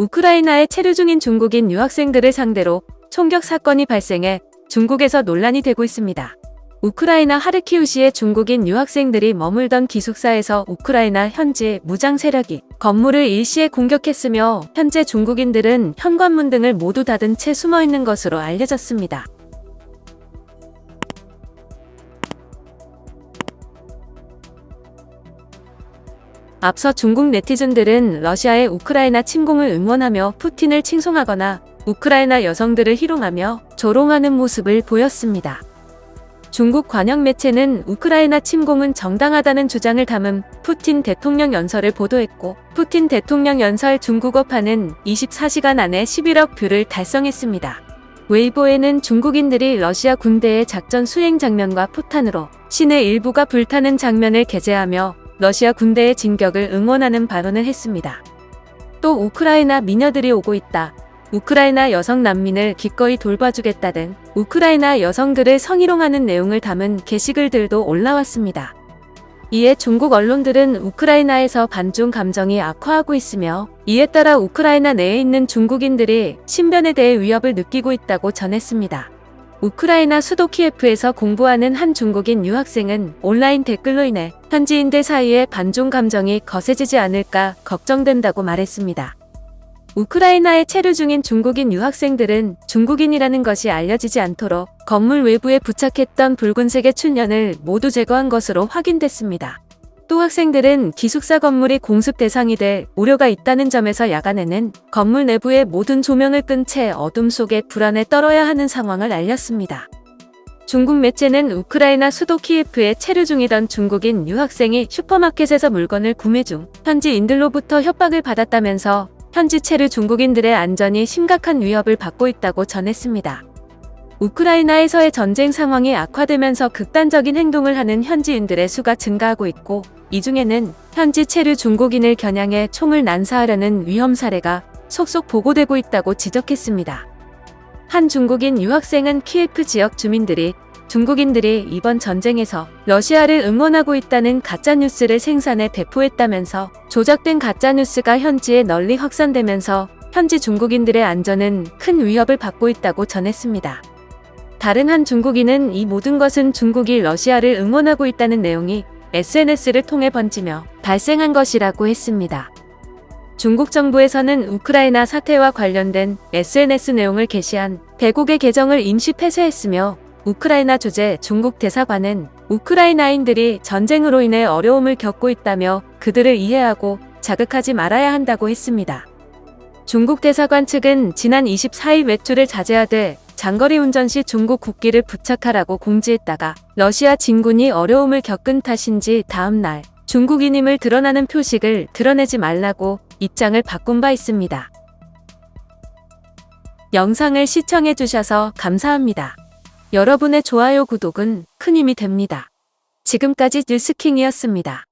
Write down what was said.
우크라이나에 체류 중인 중국인 유학생들을 상대로 총격 사건이 발생해 중국에서 논란이 되고 있습니다. 우크라이나 하르키우시의 중국인 유학생들이 머물던 기숙사에서 우크라이나 현지 무장 세력이 건물을 일시에 공격했으며 현재 중국인들은 현관문 등을 모두 닫은 채 숨어 있는 것으로 알려졌습니다. 앞서 중국 네티즌들은 러시아의 우크라이나 침공을 응원하며 푸틴을 칭송하거나 우크라이나 여성들을 희롱하며 조롱하는 모습을 보였습니다. 중국 관영 매체는 우크라이나 침공은 정당하다는 주장을 담은 푸틴 대통령 연설을 보도했고, 푸틴 대통령 연설 중국어판은 24시간 안에 11억 뷰를 달성했습니다. 웨이보에는 중국인들이 러시아 군대의 작전 수행 장면과 포탄으로 시내 일부가 불타는 장면을 게재하며 러시아 군대의 진격을 응원하는 발언을 했습니다. 또 우크라이나 미녀들이 오고 있다. 우크라이나 여성 난민을 기꺼이 돌봐주겠다 등 우크라이나 여성들을 성희롱하는 내용을 담은 게시글들도 올라왔습니다. 이에 중국 언론들은 우크라이나에서 반중 감정이 악화하고 있으며 이에 따라 우크라이나 내에 있는 중국인들이 신변에 대해 위협을 느끼고 있다고 전했습니다. 우크라이나 수도 키예프에서 공부하는 한 중국인 유학생은 온라인 댓글로 인해 현지인들 사이에 반중 감정이 거세지지 않을까 걱정된다고 말했습니다. 우크라이나에 체류 중인 중국인 유학생들은 중국인이라는 것이 알려지지 않도록 건물 외부에 부착했던 붉은색의 춘연을 모두 제거한 것으로 확인됐습니다. 또 학생들은 기숙사 건물이 공습 대상이 될 우려가 있다는 점에서 야간에는 건물 내부의 모든 조명을 끈 채 어둠 속에 불안에 떨어야 하는 상황을 알렸습니다. 중국 매체는 우크라이나 수도 키예프에 체류 중이던 중국인 유학생이 슈퍼마켓에서 물건을 구매 중 현지인들로부터 협박을 받았다면서 현지 체류 중국인들의 안전이 심각한 위협을 받고 있다고 전했습니다. 우크라이나에서의 전쟁 상황이 악화되면서 극단적인 행동을 하는 현지인들의 수가 증가하고 있고 이 중에는 현지 체류 중국인을 겨냥해 총을 난사하려는 위험 사례가 속속 보고되고 있다고 지적했습니다. 한 중국인 유학생은 키예프 지역 주민들이 중국인들이 이번 전쟁에서 러시아를 응원하고 있다는 가짜뉴스를 생산해 배포했다면서 조작된 가짜뉴스가 현지에 널리 확산되면서 현지 중국인들의 안전은 큰 위협을 받고 있다고 전했습니다. 다른 한 중국인은 이 모든 것은 중국이 러시아를 응원하고 있다는 내용이 SNS를 통해 번지며 발생한 것이라고 했습니다. 중국 정부에서는 우크라이나 사태와 관련된 SNS 내용을 게시한 대국의 계정을 임시 폐쇄했으며 우크라이나 주재 중국 대사관은 우크라이나인들이 전쟁으로 인해 어려움을 겪고 있다며 그들을 이해하고 자극하지 말아야 한다고 했습니다. 중국 대사관 측은 지난 24일 외출을 자제하되 장거리 운전 시 중국 국기를 부착하라고 공지했다가 러시아 진군이 어려움을 겪은 탓인지 다음 날 중국인임을 드러나는 표식을 드러내지 말라고 입장을 바꾼 바 있습니다. 영상을 시청해 주셔서 감사합니다. 여러분의 좋아요 구독은 큰 힘이 됩니다. 지금까지 뉴스킹이었습니다.